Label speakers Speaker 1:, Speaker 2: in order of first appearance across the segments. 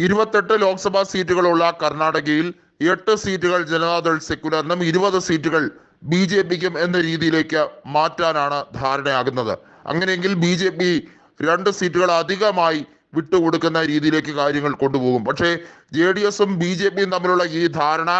Speaker 1: ഇരുപത്തെട്ട് ലോക്സഭാ സീറ്റുകളുള്ള കർണാടകയിൽ എട്ട് സീറ്റുകൾ ജനതാദൾ സെക്യുലറിനും ഇരുപത് സീറ്റുകൾ ബി ജെ പിക്കും എന്ന രീതിയിലേക്ക് മാറ്റാനാണ് ധാരണയാകുന്നത്. അങ്ങനെയെങ്കിൽ ബി ജെ പി രണ്ട് സീറ്റുകൾ അധികമായി വിട്ടുകൊടുക്കുന്ന രീതിയിലേക്ക് കാര്യങ്ങൾ കൊണ്ടുപോകും. പക്ഷേ ജെ ഡി എസും ബി ജെ പിയും തമ്മിലുള്ള ഈ ധാരണ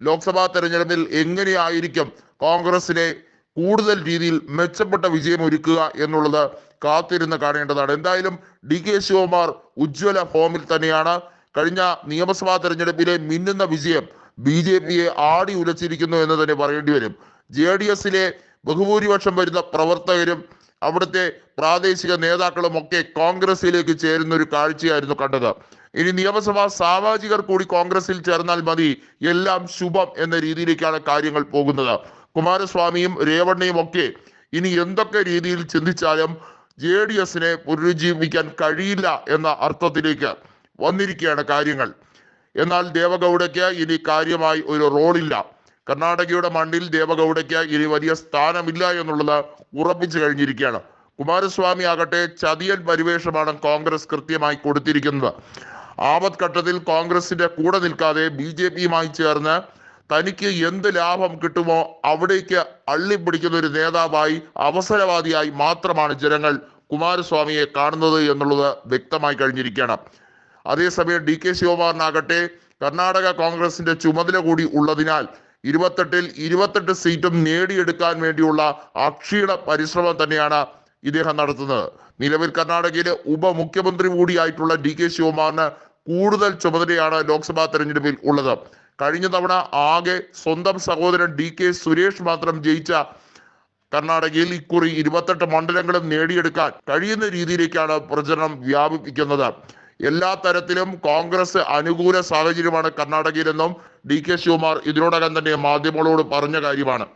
Speaker 1: ലോക്സഭാ തെരഞ്ഞെടുപ്പിൽ എങ്ങനെയായിരിക്കും കോൺഗ്രസിനെ കൂടുതൽ രീതിയിൽ മെച്ചപ്പെട്ട വിജയം ഒരുക്കുക എന്നുള്ളത് കാത്തിരുന്ന് കാണേണ്ടതാണ്. എന്തായാലും ഡി കെ ശിവകുമാർ ഉജ്ജ്വല ഫോമിൽ തന്നെയാണ്. കഴിഞ്ഞ നിയമസഭാ തെരഞ്ഞെടുപ്പിലെ മിന്നുന്ന വിജയം ബി ജെ പിയെ ആടി ഉലച്ചിരിക്കുന്നു എന്ന് തന്നെ പറയേണ്ടി വരും. ജെ ഡി എസിലെ ബഹുഭൂരിപക്ഷം വരുന്ന പ്രവർത്തകരും അവിടുത്തെ പ്രാദേശിക നേതാക്കളും ഒക്കെ കോൺഗ്രസിലേക്ക് ചേരുന്ന ഒരു കാഴ്ചയായിരുന്നു കണ്ടത്. ഇനി നിയമസഭാ സാമാജികർ കൂടി കോൺഗ്രസിൽ ചേർന്നാൽ മതി. എല്ലാം ശുഭം എന്ന രീതിയിലേക്കാണ് കാര്യങ്ങൾ പോകുന്നത്. കുമാരസ്വാമിയും രേവണ്ണയും ഒക്കെ ഇനി എന്തൊക്കെ രീതിയിൽ ചിന്തിച്ചാലും ജെ ഡി എസിനെ പുനരുജ്ജീവിക്കാൻ കഴിയില്ല എന്ന അർത്ഥത്തിലേക്ക് വന്നിരിക്കുകയാണ് കാര്യങ്ങൾ. എന്നാൽ ദേവഗൗഡയ്ക്ക് ഇനി കാര്യമായി ഒരു റോളില്ല. കർണാടകയുടെ മണ്ണിൽ ദേവഗൗഡയ്ക്ക് ഇനി വലിയ സ്ഥാനമില്ല എന്നുള്ളത് ഉറപ്പിച്ചു കഴിഞ്ഞിരിക്കുകയാണ്. കുമാരസ്വാമി ആകട്ടെ ചതിയൻ പരിവേഷമാണ് കോൺഗ്രസ് കൃത്യമായി കൊടുത്തിരിക്കുന്നത്. ആപത് ഘട്ടത്തിൽ കോൺഗ്രസിന്റെ കൂടെ നിൽക്കാതെ ബി ജെ പിയുമായി ചേർന്ന് തനിക്ക് എന്ത് ലാഭം കിട്ടുമോ അവിടേക്ക് അള്ളിപ്പിടിക്കുന്ന ഒരു നേതാവായി അവസരവാദിയായി മാത്രമാണ് ജനങ്ങൾ കുമാരസ്വാമിയെ കാണുന്നത് എന്നുള്ളത് വ്യക്തമായി കഴിഞ്ഞിരിക്കുകയാണ്. അതേസമയം ഡി കെ ശിവകുമാറിനാകട്ടെ കർണാടക കോൺഗ്രസിന്റെ ചുമതല കൂടി ഉള്ളതിനാൽ ഇരുപത്തെട്ടിൽ ഇരുപത്തെട്ട് സീറ്റും നേടിയെടുക്കാൻ വേണ്ടിയുള്ള അക്ഷീണ പരിശ്രമം തന്നെയാണ് ഇദ്ദേഹം നടത്തുന്നത്. നിലവിൽ കർണാടകയിലെ ഉപമുഖ്യമന്ത്രി കൂടിയായിട്ടുള്ള ഡി കെ ശിവകുമാറിന് കൂടുതൽ ചുമതലയാണ് ലോക്സഭാ തെരഞ്ഞെടുപ്പിൽ ഉള്ളത്. കഴിഞ്ഞ തവണ ആകെ സ്വന്തം സഹോദരൻ ഡി കെ സുരേഷ് മാത്രം ജയിച്ച കർണാടകയിൽ ഇക്കുറി ഇരുപത്തെട്ട് മണ്ഡലങ്ങളും നേടിയെടുക്കാൻ കഴിയുന്ന രീതിയിലേക്കാണ് പ്രചരണം വ്യാപിപ്പിക്കുന്നത്. എല്ലാ തരത്തിലും കോൺഗ്രസ് അനുകൂല സാഹചര്യമാണ് കർണാടകയിലെന്നും ഡി കെ ശിവകുമാർ ഇതിനോടകം തന്നെ മാധ്യമങ്ങളോട് പറഞ്ഞ കാര്യമാണ്.